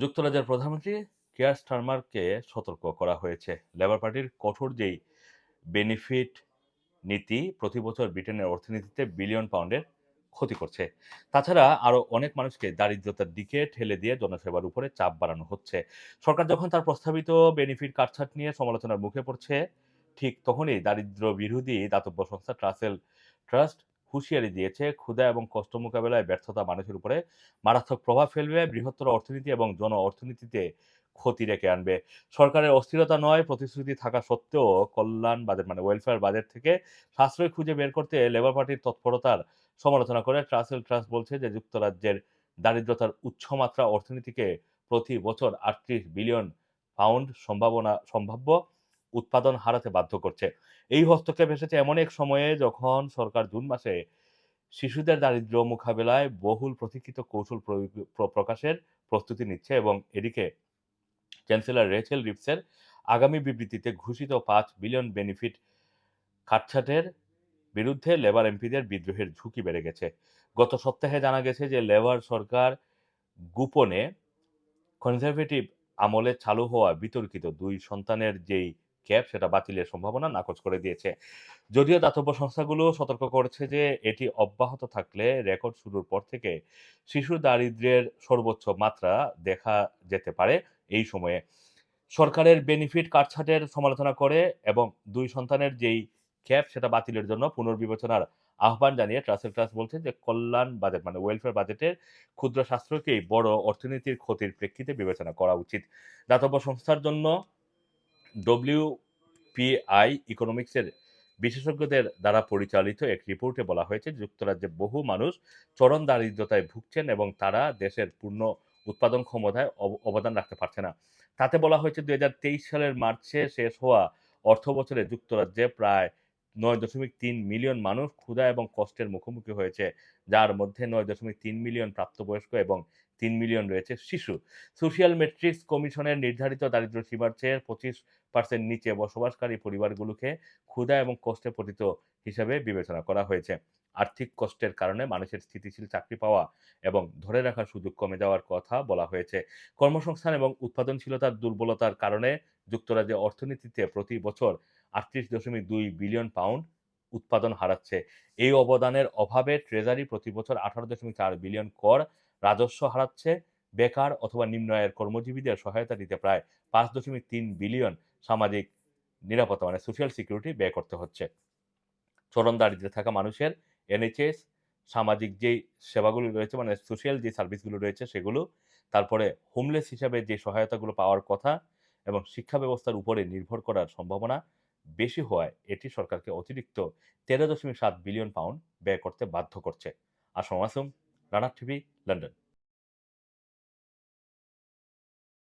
যুক্তরাজ্যের প্রধানমন্ত্রী কেয়ার স্টারমারকে সতর্ক করা হয়েছে। লেবার পার্টির কঠোর যেই বেনিফিট নীতি, প্রতি বছর ব্রিটেনের অর্থনীতিতে বিলিয়ন পাউন্ডের ক্ষতি করছে। তাছাড়া আরও অনেক মানুষকে দারিদ্রতার দিকে ঠেলে দিয়ে জনসেবার উপরে চাপ বাড়ানো হচ্ছে। সরকার যখন তার প্রস্তাবিত বেনিফিট কাটছাট নিয়ে সমালোচনার মুখে পড়ছে, ঠিক তখনই দারিদ্র বিরোধী দাতব্য সংস্থা ট্রাসেল ট্রাস্ট হুঁশিয়ারি দিয়েছে, ক্ষুধা এবং কষ্ট মোকাবেলায় ব্যর্থতা মানুষের উপরে মারাত্মক প্রভাব ফেলবে, বৃহত্তর অর্থনীতি এবং জন অর্থনীতিতে ক্ষতি রেখে আনবে। সরকারের অস্থিরতা নয়, প্রতিশ্রুতি থাকা সত্ত্বেও কল্যাণ বাজেট মানে ওয়েলফেয়ার বাজেট থেকে সাশ্রয় খুঁজে বের করতে লেবার পার্টির তৎপরতার সমালোচনা করে ট্রাসেল ট্রাস্ট বলছে যে যুক্তরাজ্যের দারিদ্রতার উচ্চমাত্রা অর্থনীতিকে প্রতি বছর আটত্রিশ বিলিয়ন পাউন্ড সম্ভাবনা, সম্ভাব্য উৎপাদন হারাতে বাধ্য করছে। এই হস্তক্ষেপ এসেছে এমন এক সময়ে যখন সরকার জুন মাসে শিশুদের দারিদ্র্য মোকাবেলায় বহুল প্রতীক্ষিত কৌশল প্র- প্রকাশের প্রস্তুতি নিচ্ছে এবং এদিকে চ্যান্সেলর রেচেল রিপসের আগামী বিবৃতিতে ঘোষিত পাঁচ বিলিয়ন বেনিফিট কাটছাটের বিরুদ্ধে লেবার এমপিদের বিদ্রোহের ঝুঁকি বেড়ে গেছে। গত সপ্তাহে জানা গেছে যে লেবার সরকার গোপনে কনজারভেটিভ আমলে চালু হওয়া বিতর্কিত দুই সন্তানের যেই ক্যাপ সেটা বাতিলের সম্ভাবনা নাকচ করে দিয়েছে। যদিও দাতব্য সংস্থাগুলো সতর্ক করেছে যে, এটি অব্যাহত থাকলে রেকর্ড শুরুর পর থেকে শিশু দারিদ্র্যের সর্বোচ্চ মাত্রা দেখা যেতে পারে এই সময়ে। সরকারের বেনিফিট কাটছাটের সমালোচনা করে এবং দুই সন্তানের যেই ক্যাপ সেটা বাতিলের জন্য পুনর্বিবেচনার আহ্বান জানিয়ে ট্রাসেল ট্রাস্ট বলছে যে, কল্যাণ বাজেট মানে ওয়েলফেয়ার বাজেটের ক্ষুদ্র শাস্ত্রকেই বড় অর্থনীতির ক্ষতির প্রেক্ষিতে বিবেচনা করা উচিত। দাতব্য সংস্থার জন্য ডব্লিউপিআই ইকোনমিক্সের বিশেষজ্ঞদের দ্বারা পরিচালিত এক রিপোর্টে বলা হয়েছে, যুক্তরাজ্যে বহু মানুষ চরম দারিদ্রতায় ভুগছেন এবং তারা দেশের পূর্ণ উৎপাদন ক্ষমতায় অব- অবদান রাখতে পারছে না। তাতে বলা হয়েছে, দুই হাজার তেইশ সালের মার্চে শেষ হওয়া অর্থ বছরে যুক্তরাজ্যে প্রায় নয় দশমিক তিন মিলিয়ন মানুষ ক্ষুধা এবং কষ্টের মুখোমুখি হয়েছে, যার মধ্যে নয় দশমিক তিন মিলিয়ন প্রাপ্তবয়স্ক এবং তিন মিলিয়ন রয়েছে শিশু। সোশিয়াল মেট্রিক্স কমিশনের নির্ধারিত দারিদ্র্য সীমার চেয়ে পঁচিশ পার্সেন্ট নিচে বসবাসকারী পরিবারগুলোকে ক্ষুধা এবং কষ্টে পতিত হিসাবে বিবেচনা করা হয়েছে। আর্থিক কষ্টের কারণে মানুষের স্থিতিশীল চাকরি পাওয়া এবং ধরে রাখার সুযোগ কমে যাওয়ার কথা বলা হয়েছে। কর্মসংস্থান এবং উৎপাদনশীলতার দুর্বলতার কারণে যুক্তরাজ্যের অর্থনীতিতে প্রতি বছর আটত্রিশ দশমিক দুই বিলিয়ন পাউন্ড উৎপাদন হারাচ্ছে। এই অবদানের অভাবে ট্রেজারি প্রতি বছর আঠারো দশমিক চার বিলিয়ন কর রাজস্ব হারাচ্ছে। বেকার অথবা নিম্ন আয়ের কর্মজীবীদের সহায়তা দিতে প্রায় পাঁচ দশমিক তিন বিলিয়ন সামাজিক নিরাপত্তা মানে সোশ্যাল সিকিউরিটি ব্যয় করতে হচ্ছে। চরম দারিদ্রে থাকা মানুষের এনএইচএস সামাজিক যেই সেবাগুলো রয়েছে মানে সোশ্যাল যে সার্ভিসগুলো রয়েছে, সেগুলো, তারপরে হোমলেস হিসাবে যে সহায়তাগুলো পাওয়ার কথা এবং শিক্ষা ব্যবস্থার উপরে নির্ভর করার সম্ভাবনা বেশি হওয়ায় এটি সরকারকে অতিরিক্ত তেরো দশমিক সাত বিলিয়ন পাউন্ড ব্যয় করতে বাধ্য করছে। Assam আসুম runner TV, London.